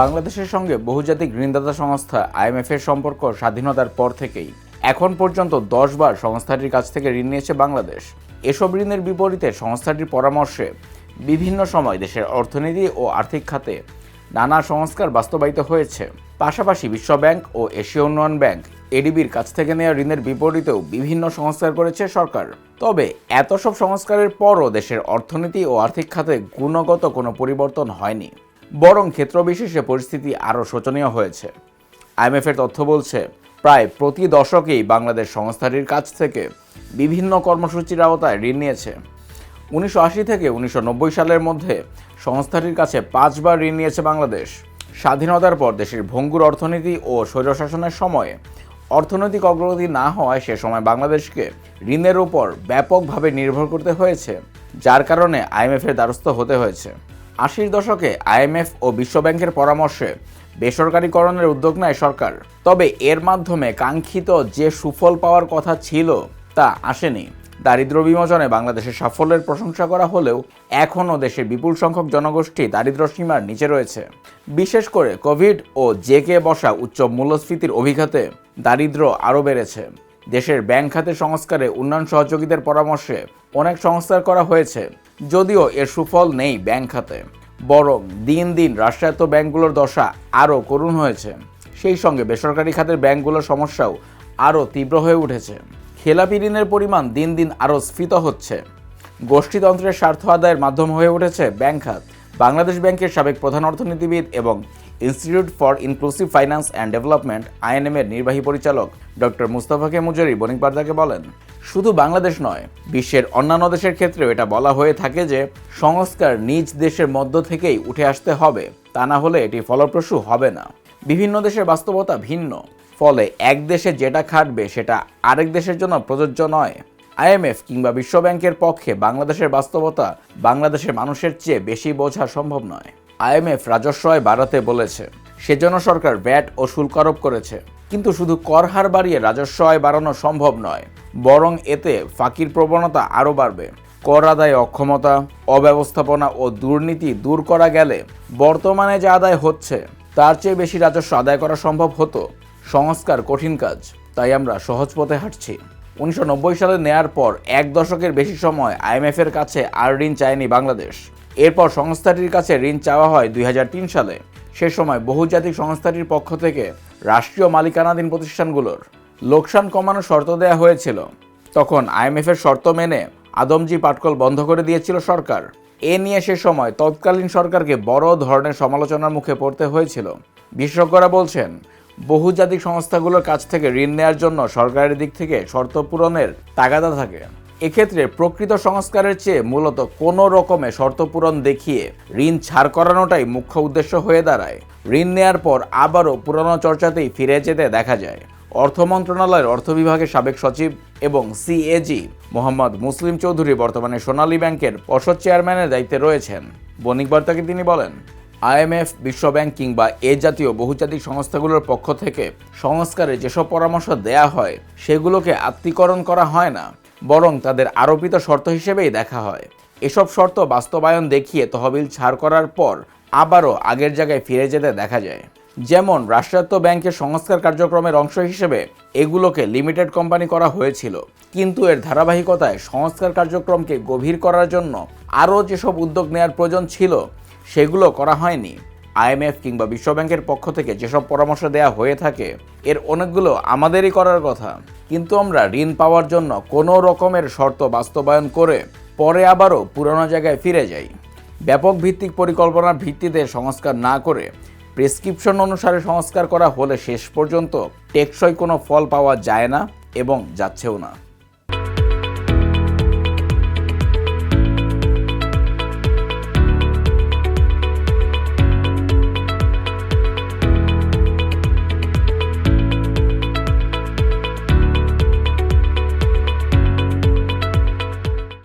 বাংলাদেশের সঙ্গে বহুজাতিক ঋণদাতা সংস্থা আইএমএফ এর সম্পর্ক স্বাধীনতার পর থেকেই। এখন পর্যন্ত দশ বার সংস্থাটির কাছ থেকে ঋণ নিয়েছে বাংলাদেশ। এসব ঋণের বিপরীতে সংস্থাটির পরামর্শে বিভিন্ন সময় দেশের অর্থনীতি ও আর্থিক খাতে নানা সংস্কার বাস্তবায়িত হয়েছে। পাশাপাশি বিশ্ব ব্যাংক ও এশীয় উন্নয়ন ব্যাংক এডিবির কাছ থেকে নেওয়া ঋণের বিপরীতেও বিভিন্ন সংস্কার করেছে সরকার। তবে এত সব সংস্কারের পরও দেশের অর্থনীতি ও আর্থিক খাতে গুণগত কোনো পরিবর্তন হয়নি। বরং ক্ষেত্রবিশেষে পরিস্থিতি আরও শোচনীয় হয়েছে। আইএমএফের তথ্য বলছে, প্রায় প্রতি দশকেই বাংলাদেশ সংস্থাটির কাছ থেকে বিভিন্ন কর্মসূচির আওতায় ঋণ নিয়েছে। উনিশশো আশি থেকে উনিশশো নব্বই সালের মধ্যে সংস্থাটির কাছে পাঁচবার ঋণ নিয়েছে বাংলাদেশ। স্বাধীনতার পর দেশের ভঙ্গুর অর্থনীতি ও স্বৈরশাসনের সময়ে অর্থনৈতিক অগ্রগতি না হওয়ায় সে সময় বাংলাদেশকে ঋণের উপর ব্যাপকভাবে নির্ভর করতে হয়েছে, যার কারণে আইএমএফের দ্বারস্থ হতে হয়েছে। আশির দশকে আইএমএফ ও বিশ্বব্যাংকের পরামর্শে বেসরকারীকরণের উদ্যোগ নেয় সরকার। তবে এর মাধ্যমে কাঙ্ক্ষিত যে সুফল পাওয়ার কথা ছিল তা আসেনি। দারিদ্র বিমোচনে বাংলাদেশের সাফল্যের প্রশংসা করা হলেও এখনও দেশের বিপুল সংখ্যক জনগোষ্ঠী দারিদ্র সীমার নিচে রয়েছে। বিশেষ করে কোভিড ও জেকে বসা উচ্চ মূল্যস্ফীতির অভিঘাতে দারিদ্র আরও বেড়েছে। দেশের ব্যাংক খাতে সংস্কারে উন্নয়ন সহযোগীদের পরামর্শে অনেক সংস্কার করা হয়েছে। যদিও এর সুফল নেই ব্যাংক খাতে, বরং দিন দিন রাষ্ট্রায়ত্ত ব্যাংকগুলোর দশা আরও করুণ হয়েছে। সেই সঙ্গে বেসরকারি খাতের ব্যাংকগুলোর সমস্যাও আরও তীব্র হয়ে উঠেছে। খেলাপি ঋণের পরিমাণ দিন দিন আরও স্ফীত হচ্ছে। গোষ্ঠীতন্ত্রের স্বার্থ আদায়ের মাধ্যম হয়ে উঠেছে ব্যাংক খাত। বাংলাদেশ ব্যাংকের সাবেক প্রধান অর্থনীতিবিদ এবং institute for inclusive finance and development INM এর নির্বাহী পরিচালক ডক্টর মুস্তাফাকে মুজারি বণিক বার্দাকে বলেন শুধু বাংলাদেশ নয়, বিশ্বের অন্যান্য দেশের ক্ষেত্রেও এটা বলা হয়ে থাকে যে সংস্কার নিজ দেশের মধ্য থেকেই উঠে আসতে হবে, তা না হলে এটি ফলপ্রসূ হবে না। বিভিন্ন দেশের বাস্তবতা ভিন্ন, ফলে এক দেশে যেটা খাটবে সেটা আরেক দেশের জন্য প্রযোজ্য নয়। আইএমএফ কিংবা বিশ্বব্যাংকের পক্ষে বাংলাদেশের বাস্তবতা বাংলাদেশের মানুষের চেয়ে বেশি বোঝা সম্ভব নয়। আইএমএফ রাজস্ব আয় বাড়াতে বলেছে, সেজন্য সরকার ব্যাট ও শুল্ক আরোপ করেছে, কিন্তু শুধু কর হার বাড়িয়ে রাজস্ব আয় বাড়ানো সম্ভব নয়। বরং এতে ফাঁকির প্রবণতা আরও বাড়বে। কর আদায় অক্ষমতা, অব্যবস্থাপনা ও দুর্নীতি দূর করা গেলে বর্তমানে যা আদায় হচ্ছে, তার চেয়ে বেশি রাজস্ব আদায় করা সম্ভব হতো। সংস্কার কঠিন কাজ, তাই আমরা সহজ পথে হাঁটছি। উনিশশো নব্বই সালে নেয়ার পর এক দশকের বেশি সময় আইএমএফের কাছে আর ঋণ চায়নি বাংলাদেশ। এরপর সংস্থাটির কাছে ঋণ চাওয়া হয় দুই হাজার তিন সালে। সে সময় বহুজাতিক সংস্থাটির পক্ষ থেকে রাষ্ট্রীয় মালিকানাধীন প্রতিষ্ঠানগুলোর। লোকসান কমানোর শর্ত দেওয়া হয়েছিল। তখন আইএমএফ এর শর্ত মেনে আদমজি পাটকল বন্ধ করে দিয়েছিল সরকার। এ নিয়ে সে সময় তৎকালীন সরকারকে বড় ধরনের সমালোচনার মুখে পড়তে হয়েছিল। বিশেষজ্ঞরা বলছেন, বহুজাতিক সংস্থাগুলোর কাছ থেকে ঋণ নেওয়ার জন্য সরকারের দিক থেকে শর্ত পূরণের তাগাদা থাকে। এক্ষেত্রে প্রকৃত সংস্কারের চেয়ে মূলত কোনো রকমে শর্ত পূরণ দেখিয়ে ঋণ ছাড় করানোটাই মুখ্য উদ্দেশ্য হয়ে দাঁড়ায়। ঋণ নেয়ার পর আবারও পুরনো চর্চাতেই ফিরে যেতে দেখা যায়। অর্থ মন্ত্রণালয়ের অর্থ বিভাগের সাবেক সচিব এবং সিএজি মোহাম্মদ মুসলিম চৌধুরী বর্তমানে সোনালী ব্যাংকের পর্ষদ চেয়ারম্যানের দায়িত্বে রয়েছেন। বণিক বার্তাকে তিনি বলেন আইএমএফ বিশ্বব্যাংক কিংবা এ জাতীয় বহুজাতিক সংস্থাগুলোর পক্ষ থেকে সংস্কারে যেসব পরামর্শ দেয়া হয়, সেগুলোকে আত্মীকরণ করা হয় না, বরং তাদের আরোপিত শর্ত হিসেবেই দেখা হয়। এসব শর্ত বাস্তবায়ন দেখিয়ে তহবিল ছাড় করার পর আবারও আগের জায়গায় ফিরে যেতে দেখা যায়। যেমন রাষ্ট্রায়ত্ত ব্যাংকের সংস্কার কার্যক্রমের অংশ হিসেবে এগুলোকে লিমিটেড কোম্পানি করা হয়েছিল। কিন্তু এর ধারাবাহিকতায় সংস্কার কার্যক্রমকে গভীর করার জন্য আরও যেসব উদ্যোগ নেওয়ার প্রয়োজন ছিল, সেগুলো করা হয়নি। আইএমএফ কিংবা বিশ্বব্যাংকের পক্ষ থেকে যেসব পরামর্শ দেওয়া হয়ে থাকে, এর অনেকগুলো আমাদেরই করার কথা। কিন্তু আমরা ঋণ পাওয়ার জন্য কোনো রকমের শর্ত বাস্তবায়ন করে পরে আবারও পুরনো জায়গায় ফিরে যাই। ব্যাপক ভিত্তিক পরিকল্পনার ভিত্তিতে সংস্কার না করে প্রেসক্রিপশন অনুসারে সংস্কার করা হলে শেষ পর্যন্ত টেকসই কোনো ফল পাওয়া যায় না এবং যাচ্ছেও না।